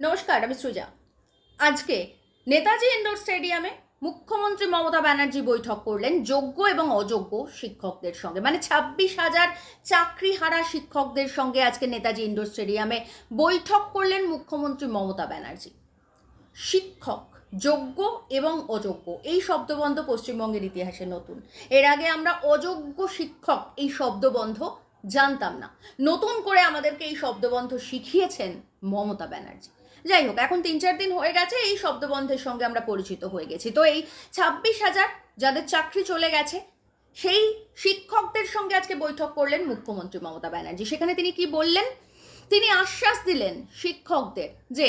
নমস্কার, আমি সৃজা আজকে নেতাজি ইন্ডোর স্টেডিয়ামে মুখ্যমন্ত্রী মমতা ব্যানার্জি বৈঠক করলেন যোগ্য এবং অযোগ্য শিক্ষকদের সঙ্গে। মানে ছাব্বিশ হাজার চাকরি হারা শিক্ষকদের সঙ্গে আজকে নেতাজি ইন্ডোর স্টেডিয়ামে বৈঠক করলেন মুখ্যমন্ত্রী মমতা ব্যানার্জি। শিক্ষক, যোগ্য এবং অযোগ্য, এই শব্দবন্ধ পশ্চিমবঙ্গের ইতিহাসে নতুন। এর আগে আমরা অযোগ্য শিক্ষক, এই শব্দবন্ধ জানতাম না। নতুন করে আমাদেরকে এই শব্দবন্ধ শিখিয়েছেন মমতা ব্যানার্জি। যাই হোক, এখন তিন চার দিন হয়ে গেছে, এই শব্দবন্ধের সঙ্গে আমরা পরিচিত হয়ে গেছি। তো এই ছাব্বিশ হাজার যাদের চাকরি চলে গেছে, সেই শিক্ষকদের সঙ্গে আজকে বৈঠক করলেন মুখ্যমন্ত্রী মমতা ব্যানার্জি। সেখানে তিনি কি বললেন? তিনি আশ্বাস দিলেন শিক্ষকদের যে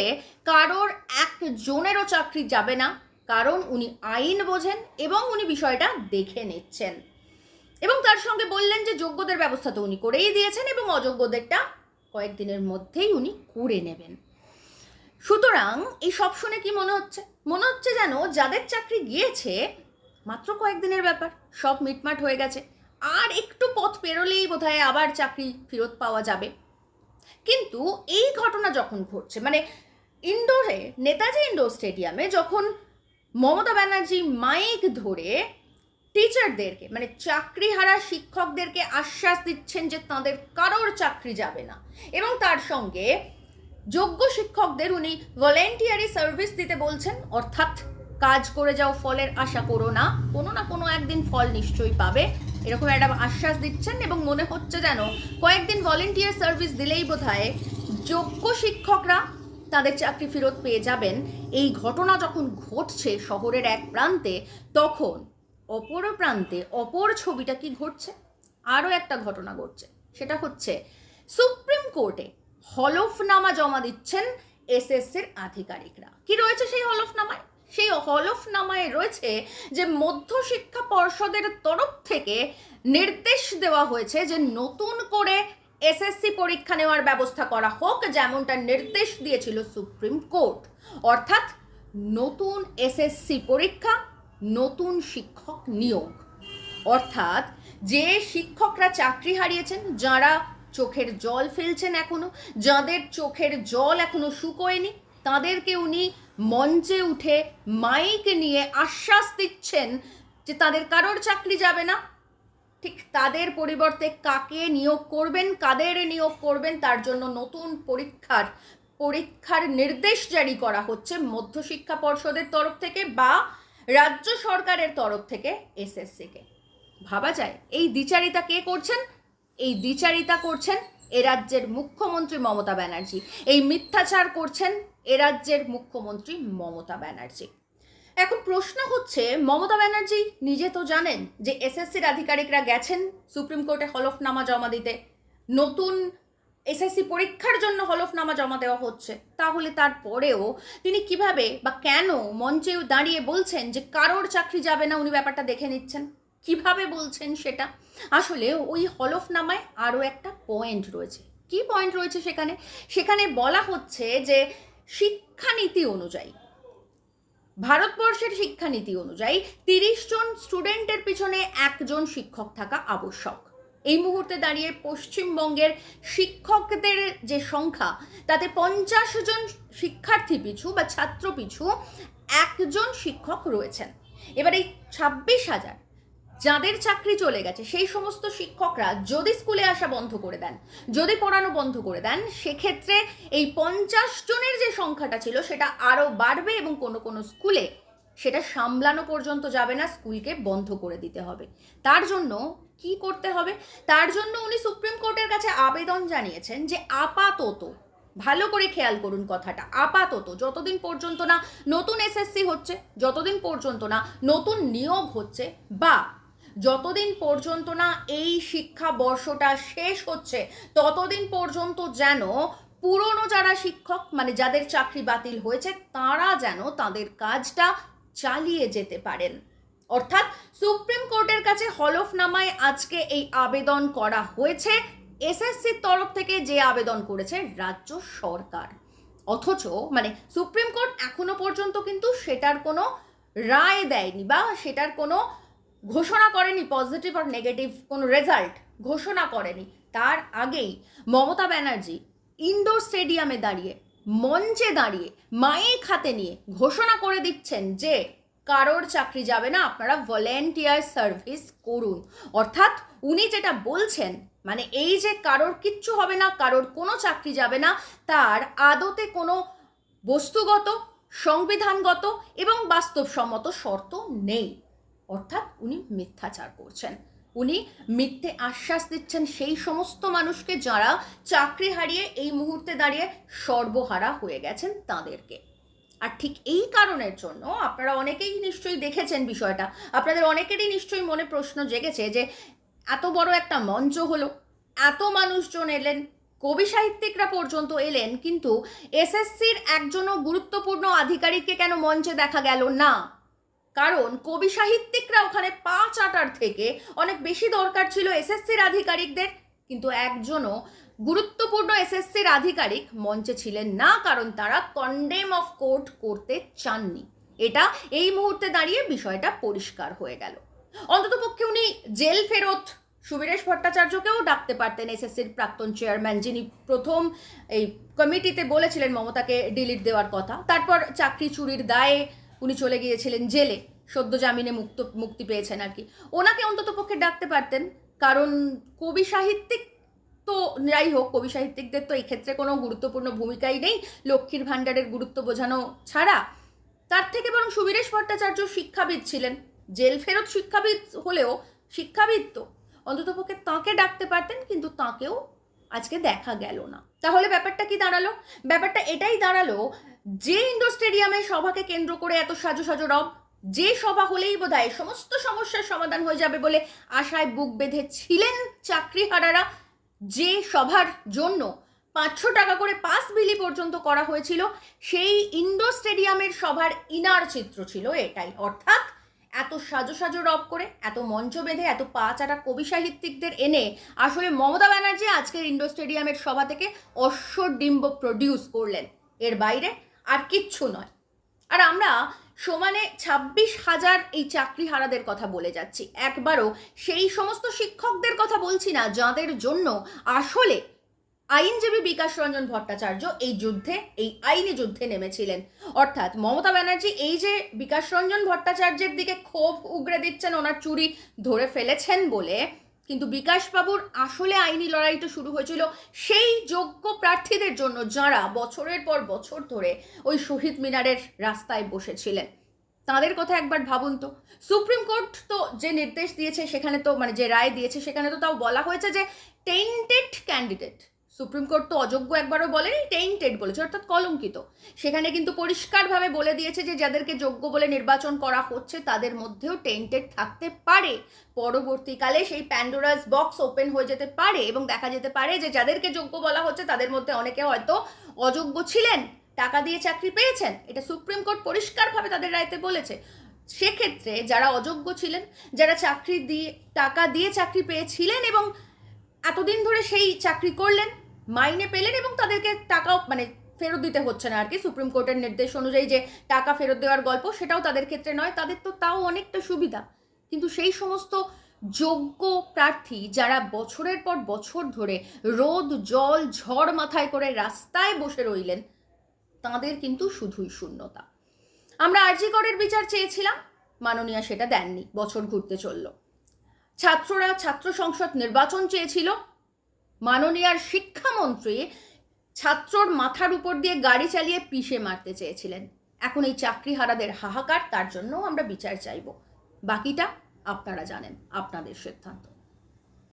কারোর একজনেরও চাকরি যাবে না, কারণ উনি আইন বোঝেন এবং উনি বিষয়টা দেখে নিচ্ছেন। এবং তার সঙ্গে বললেন যে যোগ্যদের ব্যবস্থা তো উনি করেই দিয়েছেন এবং অযোগ্যদেরটা কয়েকদিনের মধ্যেই উনি করে নেবেন। সুতরাং এই সব শুনে কি মনে হচ্ছে? মনে হচ্ছে যেন যাদের চাকরি গিয়েছে, মাত্র কয়েকদিনের ব্যাপার, সব মিটমাট হয়ে গেছে। আর একটু পথ পেরোলেই বোধহয় আবার চাকরি ফেরত পাওয়া যাবে। কিন্তু এই ঘটনা যখন ঘটছে মানে ইন্ডোরে নেতাজি ইন্ডোর স্টেডিয়ামে যখন মমতা ব্যানার্জি মাইক ধরে টিচারদেরকে মানে চাকরিহারা শিক্ষকদেরকে আশ্বাস দিচ্ছেন যে তাদের কারোর চাকরি যাবে না। এবং তার সঙ্গে যোগ্য শিক্ষকদের উনি ভলেন্টিয়ারি সার্ভিস দিতে বলছেন, অর্থাৎ কাজ করে যাও ফলের আশা করো না, কোনো না কোনো একদিন ফল নিশ্চয়ই পাবে, এরকম একটা আশ্বাস দিচ্ছেন এবং মনে হচ্ছে যেন কয়েকদিন ভলেন্টিয়ার সার্ভিস দিলেই বোধহয় যোগ্য শিক্ষকরা তাদের চাকরি ফেরত পেয়ে যাবেন। এই ঘটনা যখন ঘটছে শহরের এক প্রান্তে, তখন অপর প্রান্তে অপর ছবিটা কি ঘটছে? আরও একটা ঘটনা ঘটছে। সেটা হচ্ছে, সুপ্রিম কোর্টে হলফনামা জমা দিচ্ছেন এসএসসির আধিকারিকরা। কি রয়েছে সেই হলফনামায়? সেই হলফনামায় রয়েছে যে মধ্যশিক্ষা পর্ষদের তরফ থেকে নির্দেশ দেওয়া হয়েছে যে নতুন করে এসএসসি পরীক্ষা নেওয়ার ব্যবস্থা করা হোক, যেমনটা নির্দেশ দিয়েছিল সুপ্রিম কোর্ট। অর্থাৎ নতুন এসএসসি পরীক্ষা নতুন শিক্ষক নিয়োগ। অর্থাৎ যে শিক্ষকরা চাকরি হারিয়েছেন, যারা চোখের জল ফেলছেন এখনও, যাদের চোখের জল এখনও শুকোয়নি, তাদেরকে উনি মঞ্চে উঠে মাইক নিয়ে আশ্বাস দিচ্ছেন যে তাদের কারোর চাকরি যাবে না। ঠিক তাদের পরিবর্তে কাকে নিয়োগ করবেন, কাদের নিয়োগ করবেন, তার জন্য নতুন পরীক্ষার পরীক্ষার নির্দেশ জারি করা হচ্ছে মধ্যশিক্ষা পর্ষদের তরফ থেকে বা রাজ্য সরকারের তরফ থেকে এসএসসিকে। ভাবা যায়, এই দ্বিচারিতা কে করছেন? এই দ্বিচারিতা করছেন এ রাজ্যের মুখ্যমন্ত্রী মমতা ব্যানার্জি। এই মিথ্যাচার করছেন এ রাজ্যের মুখ্যমন্ত্রী মমতা ব্যানার্জি। এখন প্রশ্ন হচ্ছে, মমতা ব্যানার্জি নিজে তো জানেন যে এসএসসির আধিকারিকরা গেছেন সুপ্রিম কোর্টে হলফনামা জমা দিতে। নতুন এসএসসি পরীক্ষার জন্য হলফনামা জমা দেওয়া হচ্ছে। তাহলে তারপরেও তিনি কীভাবে বা কেন মঞ্চে দাঁড়িয়ে বলছেন যে কারোর চাকরি যাবে না উনি ব্যাপারটা দেখে নিচ্ছেন? কীভাবে বলছেন সেটা? আসলে ওই হলফনামায় আরও একটা পয়েন্ট রয়েছে। কি পয়েন্ট রয়েছে সেখানে? সেখানে বলা হচ্ছে যে শিক্ষানীতি অনুযায়ী, ভারতবর্ষের শিক্ষানীতি অনুযায়ী তিরিশ জন স্টুডেন্টের পিছনে একজন শিক্ষক থাকা আবশ্যক। এই মুহূর্তে দাঁড়িয়ে পশ্চিমবঙ্গের শিক্ষকদের যে সংখ্যা, তাতে পঞ্চাশ জন শিক্ষার্থী পিছু বা ছাত্র পিছু একজন শিক্ষক রয়েছেন। এবার এই ছাব্বিশ হাজার যাদের চাকরি চলে গেছে, সেই সমস্ত শিক্ষকরা যদি স্কুলে আসা বন্ধ করে দেন, যদি পড়ানো বন্ধ করে দেন, সেক্ষেত্রে এই পঞ্চাশ জনের যে সংখ্যাটা ছিল, সেটা আরও বাড়বে এবং কোনো কোনো স্কুলে সেটা সামলানো পর্যন্ত যাবে না, স্কুলকে বন্ধ করে দিতে হবে। তার জন্য কি করতে হবে? তার জন্য উনি সুপ্রিম কোর্টের কাছে আবেদন জানিয়েছেন যে আপাতত, ভালো করে খেয়াল করুন কথাটা, আপাতত যতদিন পর্যন্ত না নতুন এসএসসি হচ্ছে, যতদিন পর্যন্ত না নতুন নিয়োগ হচ্ছে বা যতদিন পর্যন্ত না এই শিক্ষা বর্ষটা শেষ হচ্ছে, ততদিন পর্যন্ত যেন পুরনো যারা শিক্ষক মানে যাদের চাকরি বাতিল হয়েছে, তারা যেন তাদের কাজটা চালিয়ে যেতে পারেন। অর্থাৎ সুপ্রিম কোর্টের কাছে হলফনামায় আজকে এই আবেদন করা হয়েছে। এসএসসির তরফ থেকে যে আবেদন করেছে রাজ্য সরকার। অথচ মানে সুপ্রিম কোর্ট এখনও পর্যন্ত কিন্তু সেটার কোনো রায় দেয়নি বা সেটার কোনো ঘোষণা করেনি পজিটিভ আর নেগেটিভ কোনো রেজাল্ট ঘোষণা করেনি। তার আগেই মমতা ব্যানার্জি ইনডোর স্টেডিয়ামে দাঁড়িয়ে, মঞ্চে দাঁড়িয়ে মাইক খাতে নিয়ে ঘোষণা করে দিচ্ছেন যে কারোর চাকরি যাবে না, আপনারা ভলেন্টিয়ার সার্ভিস করুন। অর্থাৎ উনি যেটা বলছেন মানে এই যে কারোর কিচ্ছু হবে না, কারোর কোনো চাকরি যাবে না, তার আদতে কোনো বস্তুগত, সংবিধানগত এবং বাস্তবসম্মত শর্ত নেই। অর্থাৎ উনি মিথ্যাচার করছেন। উনি মিথ্যে আশ্বাস দিচ্ছেন সেই সমস্ত মানুষকে যারা চাকরি হারিয়ে এই মুহূর্তে দাঁড়িয়ে সর্বহারা হয়ে গেছেন তাদেরকে। আর ঠিক এই কারণের জন্য আপনারা অনেকেই নিশ্চয়ই দেখেছেন বিষয়টা। আপনাদের অনেকেরই নিশ্চয়ই মনে প্রশ্ন জেগেছে যে, এত বড় একটা মঞ্চ হলো, এত মানুষজন এলেন, কবি সাহিত্যিকরা পর্যন্ত এলেন, কিন্তু এসএসসির একজনও গুরুত্বপূর্ণ আধিকারিককে কেন মঞ্চে দেখা গেল না? কারণ কবি সাহিত্যিকরা ওখানে পা চাটার থেকে অনেক বেশি দরকার ছিল এসএসসির আধিকারিকদের, কিন্তু একজনও গুরুত্বপূর্ণ এসএসসির আধিকারিক মঞ্চে ছিলেন না, কারণ তারা কন্ডেম অফ কোর্ট করতে চাননি। এটা এই মুহূর্তে দাঁড়িয়ে বিষয়টা পরিষ্কার হয়ে গেল। অন্ততপক্ষে উনি জেল ফেরত সুবীরেশ ভট্টাচার্যকেও ডাকতে পারতেন এসএসসির প্রাক্তন চেয়ারম্যান যিনি প্রথম এই কমিটিতে বলেছিলেন মমতাকে ডিলিট দেওয়ার কথা। তারপর চাকরি চুরির দায়ে উনি চলে গিয়েছিলেন জেলে সদ্য জামিনে মুক্ত, মুক্তি পেয়েছেন আর কি। ওনাকে অন্তত পক্ষে ডাকতে পারতেন, কারণ কবি সাহিত্যিক তো যাই হোক কবি সাহিত্যিকদের তো এই ক্ষেত্রে কোনো গুরুত্বপূর্ণ ভূমিকাই নেই। লক্ষ্মীর ভাণ্ডারের গুরুত্ব বোঝানো ছাড়া তার থেকে বরং সুবীরেশ ভট্টাচার্য শিক্ষাবিদ ছিলেন। জেল ফেরত শিক্ষাবিদ হলেও শিক্ষাবিদ তো। অন্ততপক্ষে তাঁকে ডাকতে পারতেন, কিন্তু তাঁকেও আজকে দেখা গেল না। তাহলে ব্যাপারটা কি দাঁড়াল? ব্যাপারটা এটাই দাঁড়াল, যে ইন্ডোর স্টেডিয়ামে সভাকে কেন্দ্র করে এত সাজো সাজো রব, যে সভা হলেই বোধহয় সমস্ত সমস্যার সমাধান হয়ে যাবে বলে আশায় বুক বেঁধে ছিলেন চাকরিহারারা। যে সভার জন্য পাঁচশো টাকা করে পাস বিলি পর্যন্ত করা হয়েছিল, সেই ইন্ডোর স্টেডিয়ামের সভার ইনার চিত্র ছিল এটাই। অর্থাৎ এত সাজো সাজো রব করে, এত মঞ্চ বেঁধে, এত পা চাটা কবি সাহিত্যিকদের এনে আসলে মমতা ব্যানার্জি আজকের ইন্ডোর স্টেডিয়ামের সভা থেকে অশ্বডিম্ব প্রডিউস করলেন। এর বাইরে আর কিচ্ছু নয়। আর আমরা সমানে ছাব্বিশ হাজার এই চাকরি হারাদের কথা বলে যাচ্ছি। একবারও সেই সমস্ত শিক্ষকদের কথা বলছি না, যাদের জন্য আসলে আইনজীবী বিকাশ রঞ্জন ভট্টাচার্য এই যুদ্ধে, এই আইনি যুদ্ধে নেমেছিলেন। অর্থাৎ মমতা ব্যানার্জি এই যে বিকাশ রঞ্জন ভট্টাচার্যের দিকে ক্ষোভ উগড়ে দিচ্ছেন, ওনার চুরি ধরে ফেলেছেন বলে কিন্তু বিকাশবাবুর আসলে আইনি লড়াইটা শুরু হয়েছিল সেই যোগ্য প্রার্থীদের জন্য যারা বছরের পর বছর ধরে ওই শহীদ মিনারের রাস্তায় বসেছিলেন। তাদের কথা একবার ভাবুন তো। সুপ্রিম কোর্ট তো যে নির্দেশ দিয়েছে সেখানে তো মানে যে রায় দিয়েছে সেখানে তো তাও বলা হয়েছে যে টেন্টেড ক্যান্ডিডেট সুপ্রিম কোর্ট তো অযোগ্য একবারও বলেনি টেন্টেড বলেছে, অর্থাৎ কলঙ্কিত। সেখানে কিন্তু পরিষ্কারভাবে বলে দিয়েছে যে যাদেরকে যোগ্য বলে নির্বাচন করা হচ্ছে, তাদের মধ্যেও টেন্টেড থাকতে পারে। পরবর্তীকালে সেই প্যান্ডোরাস বক্স ওপেন হয়ে যেতে পারে এবং দেখা যেতে পারে যে যাদেরকে যোগ্য বলা হচ্ছে, তাদের মধ্যে অনেকে হয়তো অযোগ্য ছিলেন, টাকা দিয়ে চাকরি পেয়েছেন, এটা সুপ্রিম কোর্ট পরিষ্কারভাবে তাদের রায়তে বলেছে। সেক্ষেত্রে যারা অযোগ্য ছিলেন, যারা চাকরি দিয়ে, টাকা দিয়ে চাকরি পেয়েছিলেন এবং এতদিন ধরে সেই চাকরি করলেন মাইনে পেলেন এবং তাদেরকে টাকাও মানে ফেরত দিতে হচ্ছে না আর কি। সুপ্রিম কোর্টের নির্দেশ অনুযায়ী যে টাকা ফেরত দেওয়ার গল্প, সেটাও তাদের ক্ষেত্রে নয়। তাদের তো তাও অনেকটা সুবিধা। কিন্তু সেই সমস্ত যোগ্য প্রার্থী যারা বছরের পর বছর ধরে রোদ, জল, ঝড় মাথায় করে রাস্তায় বসে রইলেন, তাঁদের কিন্তু শুধুই শূন্যতা। আমরা আরজিকরের বিচার চেয়েছিলাম, মাননীয়া সেটা দেননি, বছর ঘুরতে চলল। ছাত্ররা, ছাত্র সংসদ নির্বাচন চেয়েছিল মাননীয়ার শিক্ষামন্ত্রী ছাত্রর মাথার উপর দিয়ে গাড়ি চালিয়ে পিষে মারতে চেয়েছিলেন। এখন এই চাকরিহারাদের হাহাকার, তার জন্য আমরা বিচার চাইব। বাকিটা আপনারা জানেন, আপনাদের সিদ্ধান্ত।